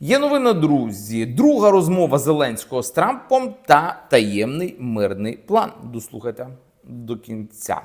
Є новина, друзі. Друга розмова Зеленського з Трампом та таємний мирний план. Дослухайте до кінця.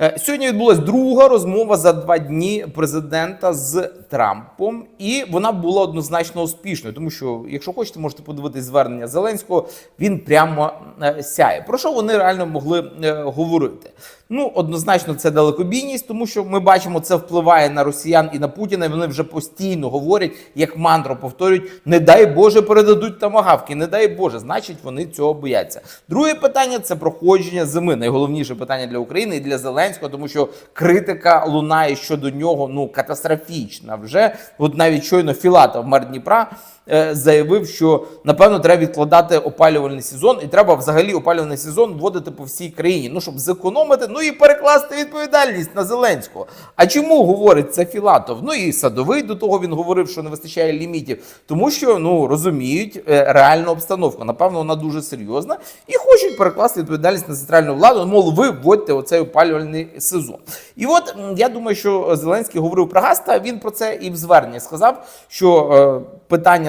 Е, Сьогодні відбулася друга розмова за два дні президента з Трампом, і вона була однозначно успішною, тому що, якщо хочете, можете подивитись звернення Зеленського. Він прямо е, сяє. Про що вони реально могли е, говорити? Ну, однозначно, це далекобійність, тому що ми бачимо, це впливає на росіян і на Путіна. і Вони вже постійно говорять, як мантру повторюють: не дай Боже, передадуть тамагавки, не дай Боже, значить вони цього бояться. Друге питання це проходження зими. Найголовніше питання для України і для Зеленського, тому що критика лунає щодо нього ну катастрофічна. Вже от навіть щойно Філатов, мер Дніпра. Е, Заявив, що напевно треба відкладати опалювальний сезон, і треба взагалі опалювальний сезон вводити по всій країні. Ну щоб зекономити, ну і перекласти відповідальність на Зеленського. А чому говорить це Філатов? Ну і садовий до того він говорив, що не вистачає лімітів, тому що ну розуміють е, реальну обстановку. Напевно, вона дуже серйозна і хочуть перекласти відповідальність на центральну владу. Мов, ви вводьте оцей опалювальний сезон. І от я думаю, що Зеленський говорив про газ, та він про це і в зверненні сказав, що е,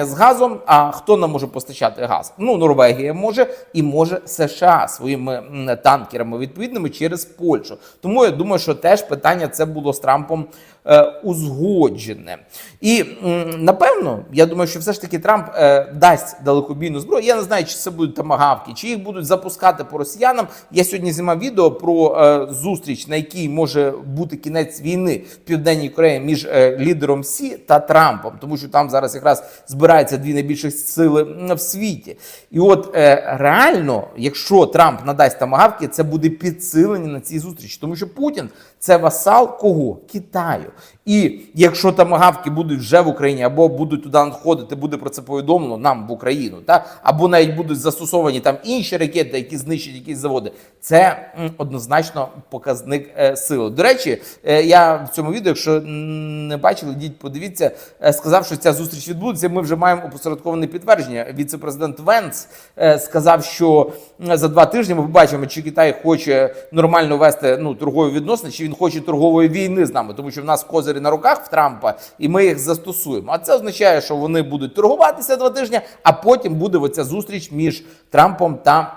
з газом. А хто нам може постачати газ? Ну, Норвегія може і може США своїми танкерами відповідними через Польщу. Тому я думаю, що теж питання це було з Трампом е, узгоджене. І м, напевно, я думаю, що все ж таки Трамп е, дасть далекобійну зброю. Я не знаю, чи це будуть тамагавки, чи їх будуть запускати по росіянам. Я сьогодні знімав відео про е, зустріч, на якій може бути кінець війни в південній Кореї між е, лідером Сі та Трампом, тому що там зараз якраз збираються дві найбільші сили в світі. І от е, реально, якщо Трамп надасть тамагавки, це буде підсилення на цій зустрічі, тому що Путін це васал кого? Китаю. І якщо тамагавки будуть вже в Україні, або будуть туди надходити, буде про це повідомлено нам в Україну, та або навіть будуть застосовані там інші ракети, які знищать якісь заводи. Це однозначно показник е, сили. До речі, е, я в цьому відео, якщо не бачили, йдіть, подивіться, сказав, що ця зустріч відбудеться. Ми вже маємо опосередковане підтвердження. Віце-президент Венц е, сказав, що за два тижні ми побачимо, чи Китай хоче нормально вести ну торгові відносини, чи він хоче торгової війни з нами, тому що в нас козирі на руках в Трампа, і ми їх застосуємо. А це означає, що вони будуть торгуватися два тижні, а потім буде оця зустріч між Трампом та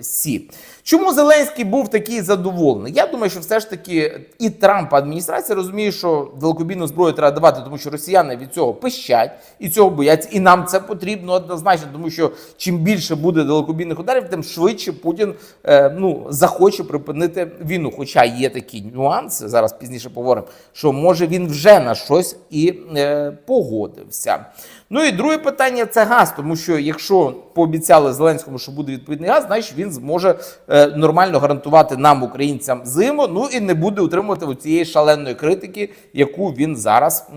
Сі. Чому Зеленський був такий задоволений? Я думаю, що все ж таки і Трампа адміністрація розуміє, що далекобійну зброю треба давати, тому що росіяни від цього пищать і цього бояться. І нам це потрібно однозначно, тому що чим більше буде далекобійних ударів, тим швидше Путін е, ну захоче припинити війну. Хоча є такі нюанси, зараз пізніше поговоримо, що може він вже на щось і е, погодився. Ну і друге питання це газ, тому що якщо пообіцяли Зеленському, що буде відповідний газ, значить він зможе е, нормально гарантувати нам, українцям, зиму. Ну і не буде утримувати цієї шаленої критики, яку він зараз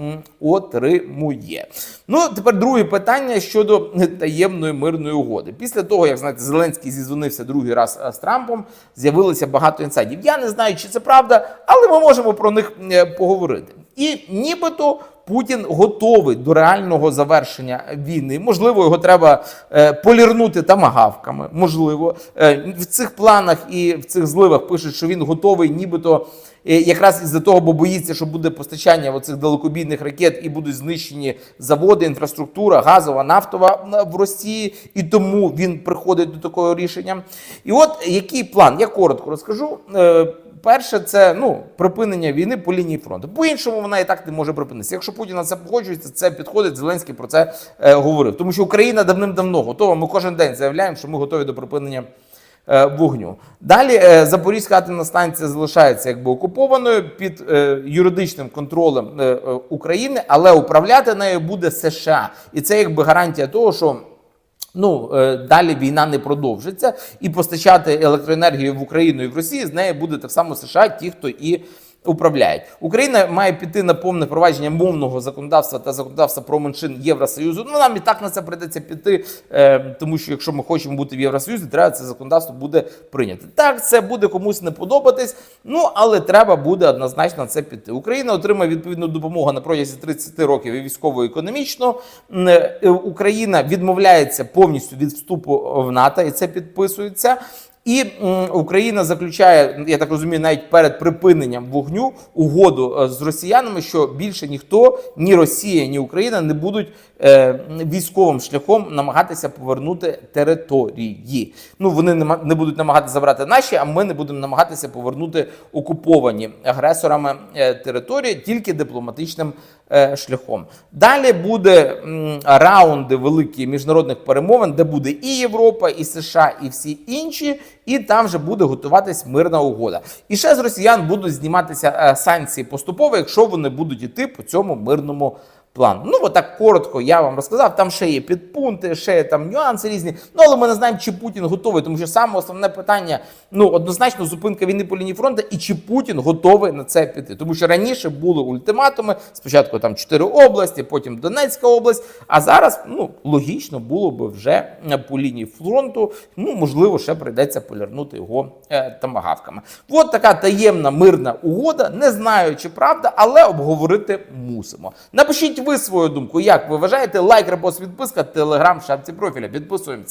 отримує. Ну тепер друге питання щодо таємної мирної угоди. Після того, як знаєте, Зеленський зізвонився другий раз е, з Трампом, з'явилося багато інсайдів. Я не знаю, чи це правда, але ми можемо про них е, поговорити. І нібито Путін готовий до реального завершення війни. Можливо, його треба е, полірнути тамагавками. Можливо, е, в цих планах і в цих зливах пишуть, що він готовий, нібито е, якраз із-за того, бо боїться, що буде постачання оцих далекобійних ракет і будуть знищені заводи, інфраструктура, газова, нафтова в Росії, і тому він приходить до такого рішення. І от який план? Я коротко розкажу. Перше, це ну припинення війни по лінії фронту. По-іншому вона і так не може припинитися. Якщо Путін на це погоджується, це підходить. Зеленський про це е, говорив. Тому що Україна давним-давно готова. Ми кожен день заявляємо, що ми готові до припинення е, вогню. Далі е, Запорізька атомна станція залишається якби окупованою під е, юридичним контролем е, е, України, але управляти нею буде США, і це якби гарантія того, що. Ну е, далі війна не продовжиться, і постачати електроенергію в Україну і в Росію з неї буде так само США, ті, хто і управляють. Україна має піти на повне впровадження мовного законодавства та законодавства про меншин Євросоюзу. Ну нам і так на це прийдеться піти, е, тому що якщо ми хочемо бути в Євросоюзі, треба це законодавство буде прийняти. Так, це буде комусь не подобатись. Ну але треба буде однозначно на це піти. Україна отримає відповідну допомогу на протязі 30 років і військово-економічно. Е, Україна відмовляється повністю від вступу в НАТО, і це підписується. І Україна заключає, я так розумію, навіть перед припиненням вогню угоду е, з росіянами, що більше ніхто, ні Росія, ні Україна не будуть е, військовим шляхом намагатися повернути території. Ну вони не, будуть намагатися забрати наші, а ми не будемо намагатися повернути окуповані агресорами е, території тільки дипломатичним шляхом. Далі буде раунди великі міжнародних перемовин, де буде і Європа, і США, і всі інші, і там вже буде готуватись мирна угода. І ще з росіян будуть зніматися е, санкції поступово, якщо вони будуть іти по цьому мирному плану. Ну, отак коротко я вам розказав. Там ще є підпункти, ще є там нюанси різні. Ну, але ми не знаємо, чи Путін готовий, тому що саме основне питання ну однозначно зупинка війни по лінії фронту, і чи Путін готовий на це піти. Тому що раніше були ультиматуми. Спочатку там чотири області, потім Донецька область. А зараз ну логічно було би вже по лінії фронту. Ну можливо, ще прийдеться полірнути його е, тамагавками. От така таємна мирна угода. Не знаю, чи правда, але обговорити мусимо. Напишіть ви свою думку, як ви вважаєте, лайк, репост, відписка, телеграм, шапці профіля. Підписуємося.